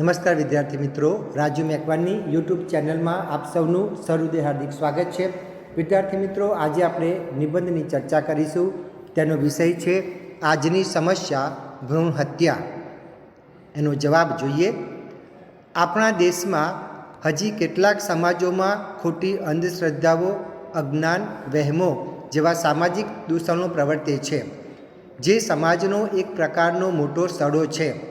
નમસ્કાર વિદ્યાર્થી મિત્રો, રાજુ મેકવાનની યુટ્યુબ ચેનલમાં આપ સૌનું સહૃદય હાર્દિક સ્વાગત છે. વિદ્યાર્થી મિત્રો, આજે આપણે નિબંધની ચર્ચા કરીશું. તેનો વિષય છે, આજની સમસ્યા, ભ્રૂણ હત્યા. એનો જવાબ જોઈએ. આપણા દેશમાં હજી કેટલાક સમાજોમાં ખોટી અંધશ્રદ્ધાઓ, અજ્ઞાન, વહેમો જેવા સામાજિક દૂષણો પ્રવર્તે છે. જે સમાજનો એક પ્રકારનો મોટો સડો છે.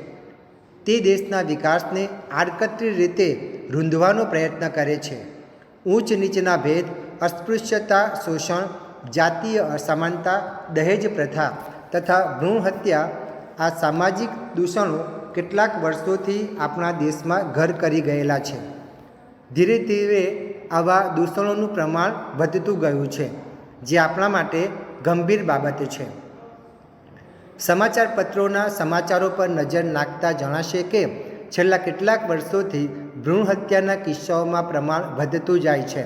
તે દેશના વિકાસને આડકતરી રીતે રૂંધવાનો પ્રયત્ન કરે છે. ઊંચ નીચના ભેદ, અસ્પૃશ્યતા, શોષણ, જાતીય અસમાનતા, દહેજ પ્રથા તથા ભ્રૂણ હત્યા આ સામાજિક દૂષણો કેટલાક વર્ષોથી આપણા દેશમાં ઘર કરી ગયેલા છે. ધીરે ધીરે આવા દૂષણોનું પ્રમાણ વધતું ગયું છે, જે આપણા માટે ગંભીર બાબત છે. સમાચાર પત્રોના સમાચારો પર નજર નાખતા જણાશે કે છેલ્લા કેટલાક વર્ષોથી ભ્રૂણ હત્યાના કિસ્સાઓમાં પ્રમાણ વધતું જાય છે.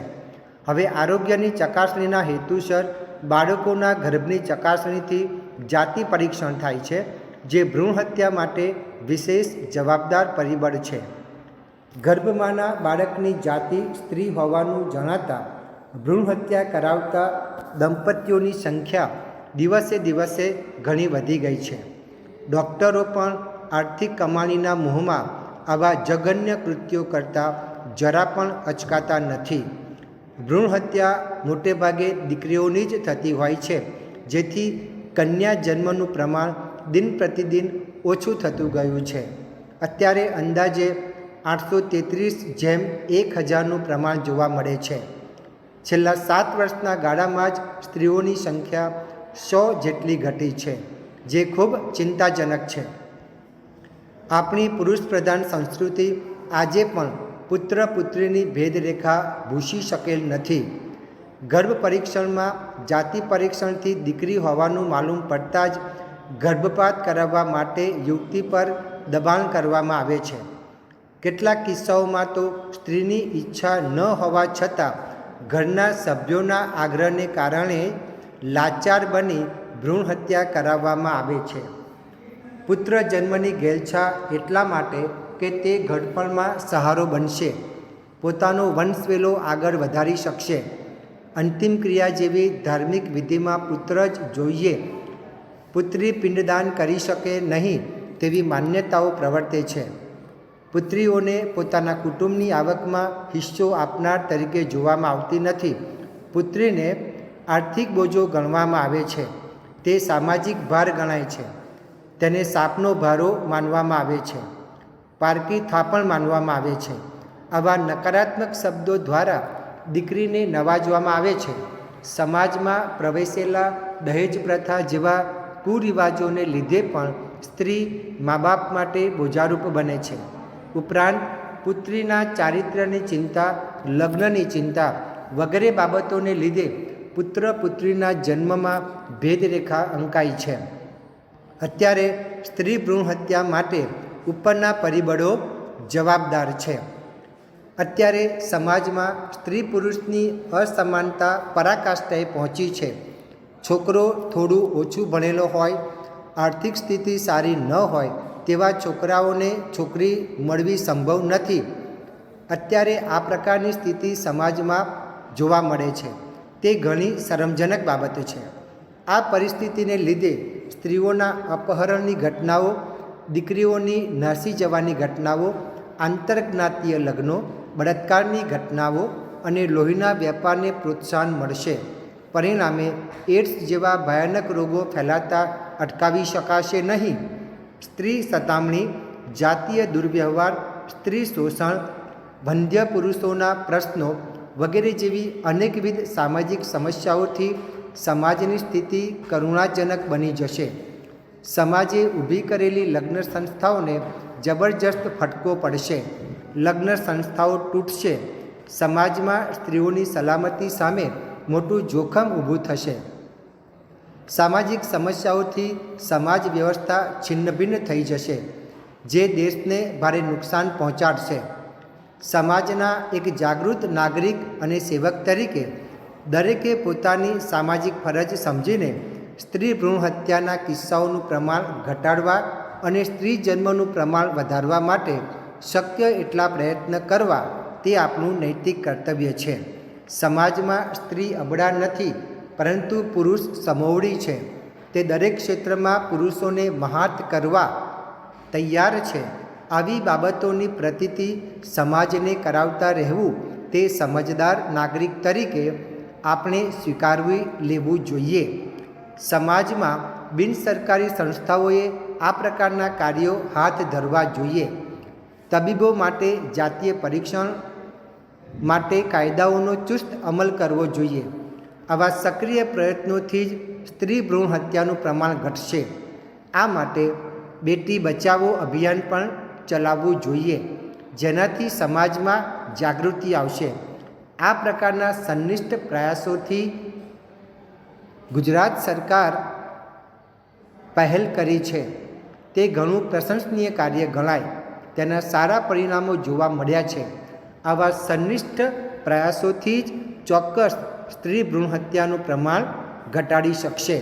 હવે આરોગ્યની ચકાસણીના હેતુસર બાળકોના ગર્ભની ચકાસણીથી જાતિ પરીક્ષણ થાય છે, જે ભ્રૂણ હત્યા માટે વિશેષ જવાબદાર પરિબળ છે. ગર્ભમાંના બાળકની જાતિ સ્ત્રી હોવાનું જણાતા ભ્રૂણ હત્યા કરાવતા દંપતીઓની સંખ્યા દિવસે દિવસે ઘણી વધી ગઈ છે. ડૉક્ટરો પણ આર્થિક કમાણીના મોહમાં આવા જઘન્ય કૃત્યો કરતા જરા પણ અચકાતા નથી. ભ્રૂણ હત્યા મોટેભાગે દીકરીઓની જ થતી હોય છે, જેથી કન્યા જન્મનું પ્રમાણ દિન પ્રતિદિન ઓછું થતું ગયું છે. અત્યારે અંદાજે આઠસો તેત્રીસ જેમ એક હજારનું પ્રમાણ જોવા મળે છે. છેલ્લા સાત વર્ષના ગાળામાં જ સ્ત્રીઓની સંખ્યા સો જેટલી ઘટી છે, જે ખૂબ ચિંતાજનક છે. આપણી પુરુષ પ્રધાન સંસ્કૃતિ આજે પણ પુત્ર પુત્રીની ભેદરેખા ભૂસી શકેલ નથી. ગર્ભ પરીક્ષણમાં જાતિ પરીક્ષણથી દીકરી હોવાનું માલુમ પડતા જ ગર્ભપાત કરાવવા માટે યુવતી પર દબાણ કરવામાં આવે છે. કેટલાક કિસ્સાઓમાં તો સ્ત્રીની ઈચ્છા ન હોવા છતાં ઘરના સભ્યોના આગ્રહને કારણે લાચાર બની ભ્રૂણ હત્યા કરાવવામાં આવે છે. પુત્ર જન્મની ગેલછા એટલા માટે કે તે ઘડપણમાં સહારો બનશે. પોતાનો વંશવેલો આગળ વધારી શકશે. અંતિમ ક્રિયા જેવી ધાર્મિક વિધિમાં પુત્ર જ જોઈએ. પુત્રી પિંડદાન કરી શકે નહીં તેવી માન્યતાઓ પ્રવર્તે છે. પુત્રીઓને પોતાના કુટુંબની આવકમાં હિસ્સો આપનાર તરીકે જોવામાં આવતી નથી. પુત્રીને આર્થિક બોજો ગણવામાં આવે છે. તે સામાજિક ભાર ગણાય છે. તેને સાપનો ભારો માનવામાં આવે છે. પારકી થાપણ માનવામાં આવે છે. આવા નકારાત્મક શબ્દો દ્વારા દીકરીને નવાજવામાં આવે છે. સમાજમાં પ્રવેશેલા દહેજ પ્રથા જેવા કુરિવાજોને લીધે પણ સ્ત્રી મા બાપ માટે બોજારૂપ બને છે. ઉપરાંત, પુત્રીના ચારિત્ર્યની ચિંતા, લગ્નની ચિંતા વગેરે બાબતોને લીધે પુત્ર પુત્રીના જન્મમાં ભેદરેખા અંકાઈ છે. અત્યારે સ્ત્રી ભ્રૂણ હત્યા માટે ઉપરના પરિબળો જવાબદાર છે. અત્યારે સમાજમાં સ્ત્રી પુરુષની અસમાનતા પરાકાષ્ઠાએ પહોંચી છે. છોકરો થોડું ઓછું ભણેલો હોય, આર્થિક સ્થિતિ સારી ન હોય, તેવા છોકરાઓને છોકરી મળવી સંભવ નથી. અત્યારે આ પ્રકારની સ્થિતિ સમાજમાં જોવા મળે છે. તે ઘણી શરમજનક બાબત છે. આ પરિસ્થિતિને લીધે સ્ત્રીઓના અપહરણની ઘટનાઓ, દીકરીઓની નાસી જવાની ઘટનાઓ, આંતરજ્ઞાતીય લગ્નો, બળાત્કારની ઘટનાઓ અને લોહીના વેપારને પ્રોત્સાહન મળશે. પરિણામે એડ્સ જેવા ભયાનક રોગો ફેલાતા અટકાવી શકાશે નહીં. સ્ત્રી સતામણી, જાતીય દુર્વ્યવહાર, સ્ત્રી શોષણ વંધ્ય પુરુષોના પ્રશ્નો વગેરે જેવી અનેકવિધ સામાજિક સમસ્યાઓથી સમાજની સ્થિતિ કરુણાજનક બની જશે. સમાજે ઊભી કરેલી લગ્ન સંસ્થાઓને જબરજસ્ત ફટકો પડશે. લગ્ન સંસ્થાઓ તૂટશે. સમાજમાં સ્ત્રીઓની સલામતી સામે મોટું જોખમ ઊભું થશે. સામાજિક સમસ્યાઓથી સમાજ વ્યવસ્થા છિન્નભિન્ન થઈ જશે, જે દેશને ભારે નુકસાન પહોંચાડશે. સમાજના એક જાગૃત નાગરિક અને સેવક તરીકે દરેકે પોતાની સામાજિક ફરજ સમજીને સ્ત્રી ભ્રૂણ હત્યાના કિસ્સાઓનું પ્રમાણ ઘટાડવા અને સ્ત્રી જન્મનું પ્રમાણ વધારવા માટે શક્ય એટલા પ્રયત્ન કરવા તે આપણું નૈતિક કર્તવ્ય છે. સમાજમાં સ્ત્રી અબડા નથી, પરંતુ પુરુષ સમોવડી છે. તે દરેક ક્ષેત્રમાં પુરુષોને મહાત કરવા તૈયાર છે. આવી બાબતોની પ્રતીતિ સમાજને કરાવતા રહેવું તે સમજદાર નાગરિક તરીકે આપણે સ્વીકારવી લેવું જોઈએ. સમાજમાં બિનસરકારી સંસ્થાઓએ આ પ્રકારના કાર્યો હાથ ધરવા જોઈએ. તબીબો માટે જાતીય પરીક્ષણ માટે કાયદાઓનો ચુસ્ત અમલ કરવો જોઈએ. આવા સક્રિય પ્રયત્નોથી જ સ્ત્રી ભ્રૂણ હત્યાનું પ્રમાણ ઘટશે. આ માટે બેટી બચાવો અભિયાન પણ ચલાવવું જોઈએ. જેનાથી સમાજમાં જાગૃતિ આવશે. આ પ્રકારના સંનિષ્ઠ પ્રયાસોથી ગુજરાત સરકાર પહેલ કરી છે. તે ઘણું પ્રશંસનીય કાર્ય ગણાય. તેના સારા પરિણામો જોવા મળ્યા છે. આવા સંનિષ્ઠ પ્રયાસોથી જ ચોક્કસ સ્ત્રી ભ્રૂણ હત્યાનું પ્રમાણ ઘટાડી શકશે.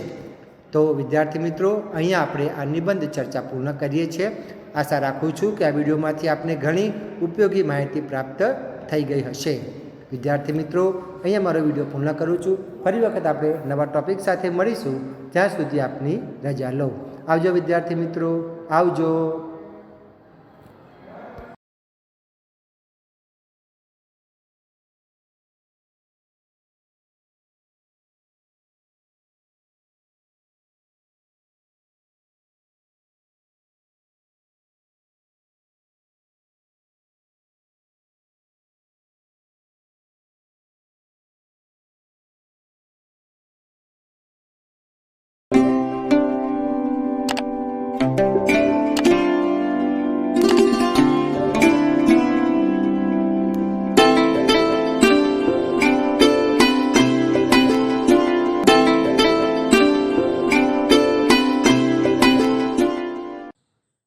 તો વિદ્યાર્થી મિત્રો, અહીંયા આપણે આ નિબંધ ચર્ચા પૂર્ણ કરીએ છીએ. આશા રાખું છું કે આ વિડીયોમાંથી આપને ઘણી ઉપયોગી માહિતી પ્રાપ્ત થઈ ગઈ હશે. વિદ્યાર્થી મિત્રો, અહીંયા મારો વીડિયો પૂર્ણ કરું છું. ફરી વખત આપણે નવા ટોપિક સાથે મળીશું. ત્યાં સુધી આપની રજા લઉં આવજો વિદ્યાર્થી મિત્રો. આવજો.